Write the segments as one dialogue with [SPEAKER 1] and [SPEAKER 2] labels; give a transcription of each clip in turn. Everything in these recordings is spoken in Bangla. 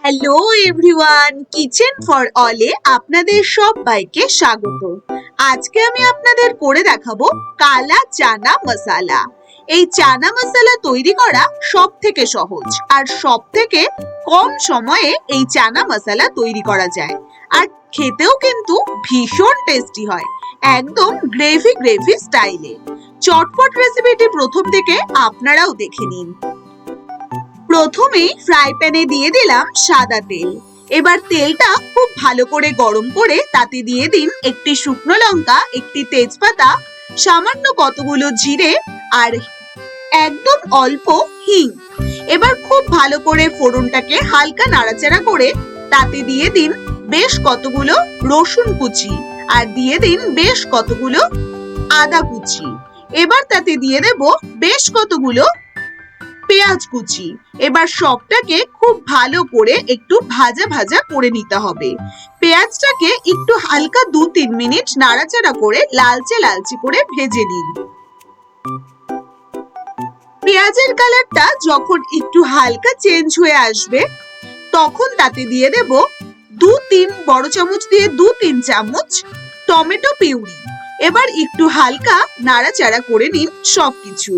[SPEAKER 1] হ্যালো এভরিওয়ান কিচেন ফর অলে আপনাদের সবাইকে স্বাগত। আজকে আমি আপনাদের করে দেখাবো কালা চানা মশালা। এই চানা মশালা তৈরি করা সব থেকে সহজ আর সব থেকে কম সময়ে এই চানা মশালা তৈরি করা যায়। আর খেতেও কিন্তু ভীষণ টেস্টি হয়, একদম গ্রেভি গ্রেভি স্টাইলে চটপট রেসিপিটি প্রথম থেকে আপনারাও দেখে নিন। প্রথমেই ফ্রাই প্যানে দিয়ে দিলাম সাদা তেল। এবার তেলটা খুব ভালো করে গরম করে তাতে দিয়ে দিন একটি শুকনো লঙ্কা, একটি তেজপাতা, সামান্য কতগুলো জিরে আর একদম অল্প হিং। এবার খুব ভালো করে ফোড়নটাকে হালকা নাড়াচাড়া করে তাতে দিয়ে দিন বেশ কতগুলো রসুন কুচি আর দিয়ে দিন বেশ কতগুলো আদা কুচি। এবার তাতে দিয়ে দেব বেশ কতগুলো পেঁয়াজ কুচি এবার সবটাকে খুব ভালো করে একটু ভাজা ভাজা করে নিতে হবে। পেঁয়াজটাকে একটু হালকা দু তিন মিনিট নাড়াচাড়া করে লালচে লালচে করে ভেজে নিন। পেঁয়াজের কালারটা যখন একটু হালকা চেঞ্জ হয়ে আসবে, তখন তাতে দিয়ে দেব দু তিন বড় চামচ দিয়ে দু তিন চামচ টমেটো পিউরি। এবার একটু হালকা নাড়াচাড়া করে নিন সবকিছু।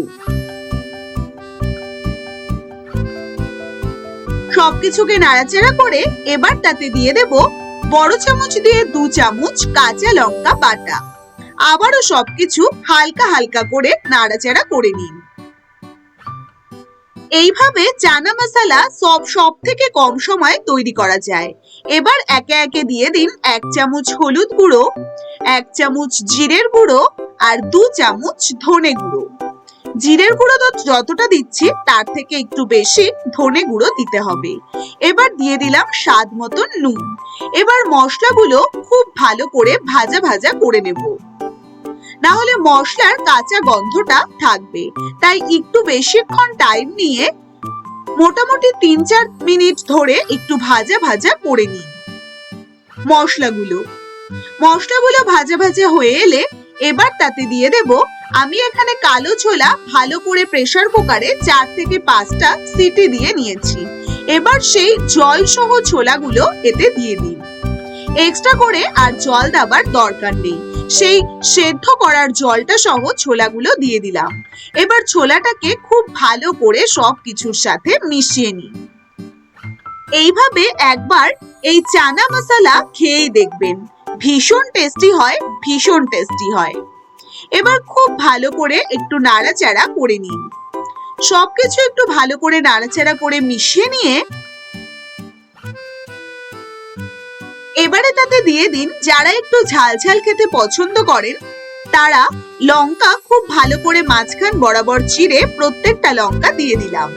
[SPEAKER 1] সবকিছুকে নাড়াচাড়া করে এবার তাতে দিয়ে দেব বড় চামচ দিয়ে দু চামচ কাঁচা লঙ্কা বাটা। আবারও সবকিছু হালকা হালকা করে নাড়াচাড়া করে নিন। এইভাবে চানা মশলা সব সব থেকে কম সময় তৈরি করা যায়। এবার একে একে দিয়ে দিন এক চামচ হলুদ গুঁড়ো, এক চামচ জিরের গুঁড়ো আর দু চামচ ধনে গুঁড়ো। জিরের গুঁড়ো তো যতটা দিচ্ছি, তার থেকে একটু বেশি ধনে গুঁড়ো দিতে হবে। এবার দিয়ে দিলাম স্বাদ মতন নুন। এবার মশলাগুলো খুব ভালো করে ভাজা ভাজা করে নেব। না হলে মশলার কাঁচা গন্ধটা থাকবে। তাই একটু বেশিক্ষণ টাইম নিয়ে মোটামুটি তিন চার মিনিট ধরে একটু ভাজা ভাজা করে নিন মশলাগুলো। মশলাগুলো ভাজা ভাজা হয়ে এলে এবার তাতে দিয়ে দেব আমি এখানে কালো ছোলা ভালো করে প্রেসার কুকারে চার থেকে পাঁচটা সিটি দিয়ে নিয়েছি। এবার সেই জল সহ ছোলাগুলো এতে দিয়ে দিন এক্সট্রা করে আর জল দেবার দরকার নেই। সেই সেদ্ধ করার জলটা সহ ছোলাগুলো দিয়ে দিলাম। এবার ছোলাটাকে খুব ভালো করে সব কিছুর সাথে মিশিয়ে নিই। এইভাবে একবার এই চানা মশলা খেয়েই দেখবেন। ভীষণ টেস্টি হয়, ভীষণ টেস্টি হয়। এবার খুব ভালো করে একটু নাড়াচাড়া করে নিন। সবকিছু একটু ভালো করে নাড়াচাড়া করে মিশিয়ে নিয়ে এবারে তাতে দিয়ে দিন, যারা একটু ঝাল ঝাল খেতে পছন্দ করেন, তারা লঙ্কা খুব ভালো করে মাঝখান বরাবর চিড়ে প্রত্যেকটা লঙ্কা দিয়ে দিলাম।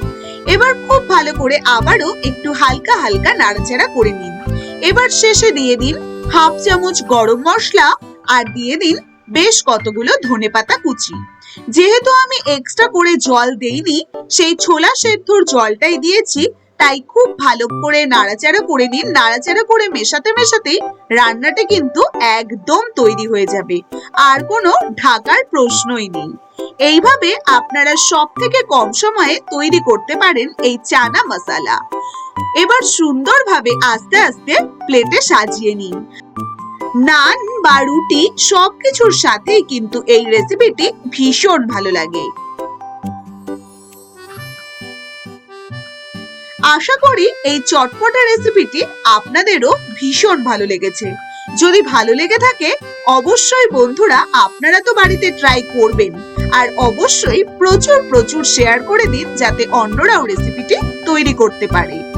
[SPEAKER 1] এবার খুব ভালো করে আবারও একটু হালকা হালকা নাড়াচাড়া করে নিন। এবার শেষে দিয়ে দিন হাফ চামচ গরম মশলা আর দিয়ে দিন বেশ কতগুলো ধনেপাতা কুচি। যেহেতু আমি এক্সট্রা করে জল দেইনি, সেই ছোলা সেদ্ধর জলটাই দিয়েছি, তাই খুব ভালো করে নাড়াচাড়া করে নিন। নাড়াচাড়া করে মেশাতে মেশাতেই রান্নাটা কিন্তু একদম তৈরি হয়ে যাবে। আর কোনো ঢাকার প্রশ্নই নেই। এইভাবে আপনারা সব থেকে কম সময়ে তৈরি করতে পারেন এই চানা মশালা। এবার সুন্দরভাবে আস্তে আস্তে প্লেটে সাজিয়ে নিন। নান বা রুটি সবকিছুর সাথেই কিন্তু এই রেসিপিটি ভীষণ ভালো লাগে। আশা করি এই চটপটা রেসিপিটি আপনাদেরও ভীষণ ভালো লেগেছে। যদি ভালো লেগে থাকে, অবশ্যই বন্ধুরা আপনারা তো বাড়িতে ট্রাই করবেন। আর অবশ্যই প্রচুর প্রচুর শেয়ার করে দিন যাতে অন্যরাও রেসিপিটি তৈরি করতে পারে।